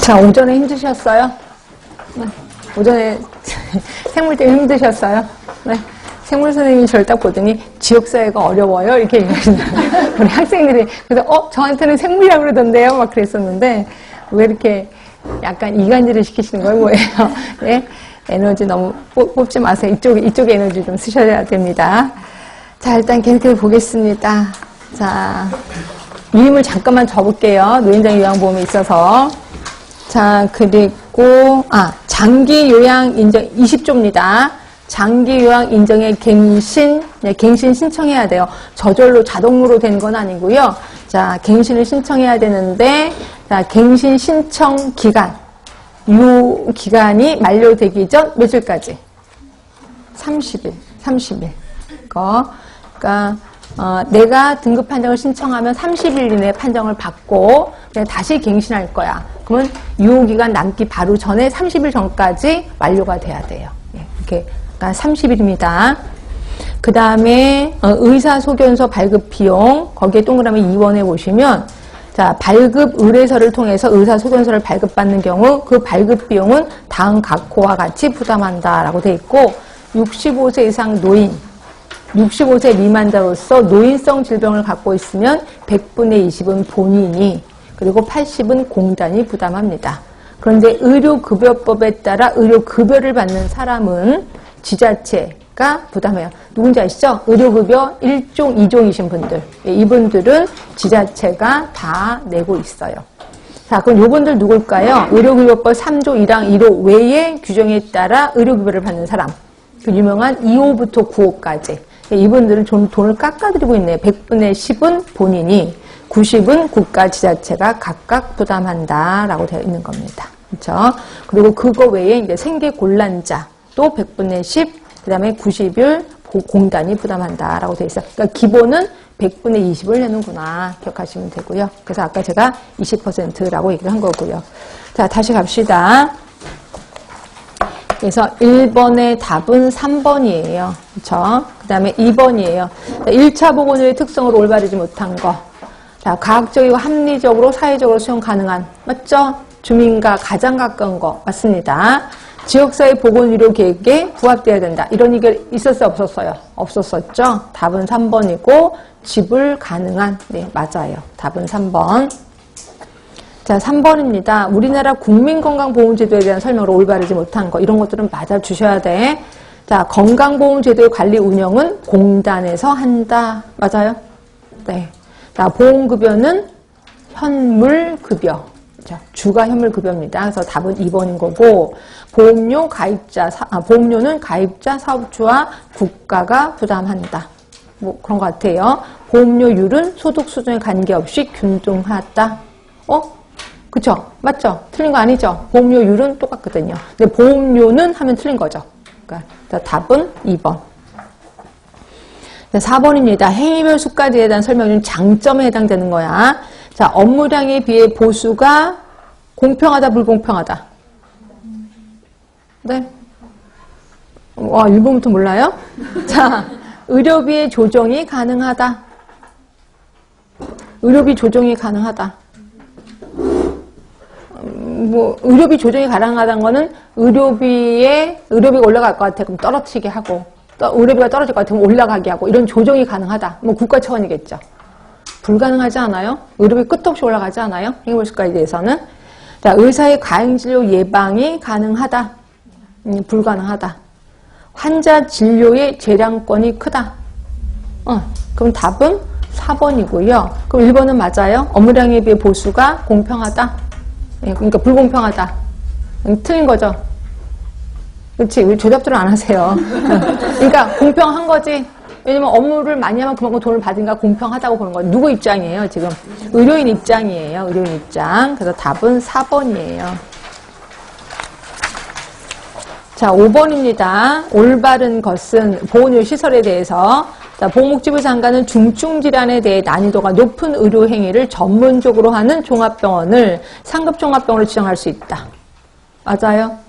자, 오전에 힘드셨어요? 네. 오전에 생물 때문에 힘드셨어요? 네. 생물 선생님이 저를 딱 보더니 지역사회가 어려워요? 이렇게 얘기하시는 우리 학생들이. 그래서, 어, 저한테는 생물이라고 그러던데요? 막 그랬었는데, 왜 이렇게 약간 이간질을 시키시는 거예요? 뭐예요? 네. 에너지 너무 뽑- 뽑지 마세요. 이쪽, 이쪽 에너지 좀 쓰셔야 됩니다. 자, 일단 계속해서 보겠습니다. 자, 유임을 잠깐만 접을게요. 노인장 요양보험에 있어서. 자, 그리고, 아, 장기 요양 인정 20조입니다. 장기 요양 인정의 갱신, 네, 갱신 신청해야 돼요. 저절로 자동으로 되는 건 아니고요. 자, 갱신을 신청해야 되는데, 자, 갱신 신청 기간. 요 기간이 만료되기 전 며칠까지? 30일, 30일. 거. 그러니까 어, 내가 등급 판정을 신청하면 30일 이내에 판정을 받고 다시 갱신할 거야. 그러면 유효 기간 남기 바로 전에 30일 전까지 완료가 돼야 돼요. 예, 이렇게 그러니까 30일입니다. 그 다음에 의사 소견서 발급 비용 거기에 동그라미 2번에 보시면 자 발급 의뢰서를 통해서 의사 소견서를 발급받는 경우 그 발급 비용은 다음 각호와 같이 부담한다라고 돼 있고 65세 이상 노인 65세 미만자로서 노인성 질병을 갖고 있으면 100분의 20은 본인이 그리고 80은 공단이 부담합니다. 그런데 의료급여법에 따라 의료급여를 받는 사람은 지자체가 부담해요. 누군지 아시죠? 의료급여 1종, 2종이신 분들. 예, 이분들은 지자체가 다 내고 있어요. 자, 그럼 요분들 누굴까요? 의료급여법 3조 1항 1호 외의 규정에 따라 의료급여를 받는 사람. 그 유명한 2호부터 9호까지. 이분들은 좀 돈을 깎아드리고 있네요. 100분의 10은 본인이, 90은 국가 지자체가 각각 부담한다라고 되어 있는 겁니다. 그렇죠? 그리고 그거 외에 이제 생계 곤란자 또 100분의 10, 그다음에 90일 공단이 부담한다라고 되어 있어요. 그러니까 기본은 100분의 20을 내는구나 기억하시면 되고요. 그래서 아까 제가 20%라고 얘기를 한 거고요. 자, 다시 갑시다. 그래서 1번의 답은 3번이에요. 그렇죠? 그 다음에 2번이에요. 1차 보건의 특성을 올바르지 못한 거. 자, 과학적이고 합리적으로 사회적으로 수용 가능한 맞죠? 주민과 가장 가까운 거 맞습니다. 지역사회 보건의료 계획에 부합돼야 된다. 이런 얘기 있었어요? 없었어요? 없었었죠? 답은 3번이고 지불 가능한 네 맞아요. 답은 3번. 자, 3번입니다. 우리나라 국민건강보험제도에 대한 설명을 올바르지 못한 거, 이런 것들은 맞아 주셔야 돼. 자, 건강보험제도의 관리 운영은 공단에서 한다. 맞아요? 네. 자, 보험급여는 현물급여. 자, 주가 현물급여입니다. 그래서 답은 2번인 거고, 보험료 가입자, 사, 아, 보험료는 가입자 사업주와 국가가 부담한다. 뭐 그런 것 같아요. 보험료율은 소득 수준에 관계없이 균등하다. 어? 그쵸? 맞죠? 틀린 거 아니죠? 보험료율은 똑같거든요. 근데 보험료는 하면 틀린 거죠. 그러니까 답은 2번. 4번입니다. 행위별 수까지에 대한 설명은 장점에 해당되는 거야. 자, 업무량에 비해 보수가 공평하다, 불공평하다. 네? 와, 1번부터 몰라요? 자, 의료비의 조정이 가능하다. 의료비 조정이 가능하다. 뭐 의료비 조정이 가능하다는 거는 의료비에 의료비가 올라갈 것 같아 그럼 떨어지게 하고 또 의료비가 떨어질 것 같으면 올라가게 하고 이런 조정이 가능하다. 뭐 국가 차원이겠죠. 불가능하지 않아요? 의료비 끝도 없이 올라가지 않아요? 행위물수까지 대해서는 자 의사의 과잉 진료 예방이 가능하다. 음, 불가능하다. 환자 진료의 재량권이 크다. 어, 그럼 답은 4번이고요. 그럼 1번은 맞아요. 업무량에 비해 보수가 공평하다. 예, 그러니까 불공평하다. 음, 틀린 거죠. 그렇지. 왜 조잡들을 안 하세요? 그러니까 공평한 거지. 왜냐면 업무를 많이 하면 그만큼 돈을 받으니까 공평하다고 보는 거예요. 누구 입장이에요, 지금? 의료인 입장이에요, 의료인 입장. 그래서 답은 4번이에요. 자, 5번입니다. 올바른 것은 보건의료 시설에 대해서 자, 보건복지부 장관은 중증 질환에 대해 난이도가 높은 의료 행위를 전문적으로 하는 종합병원을 상급 종합병원으로 지정할 수 있다. 맞아요?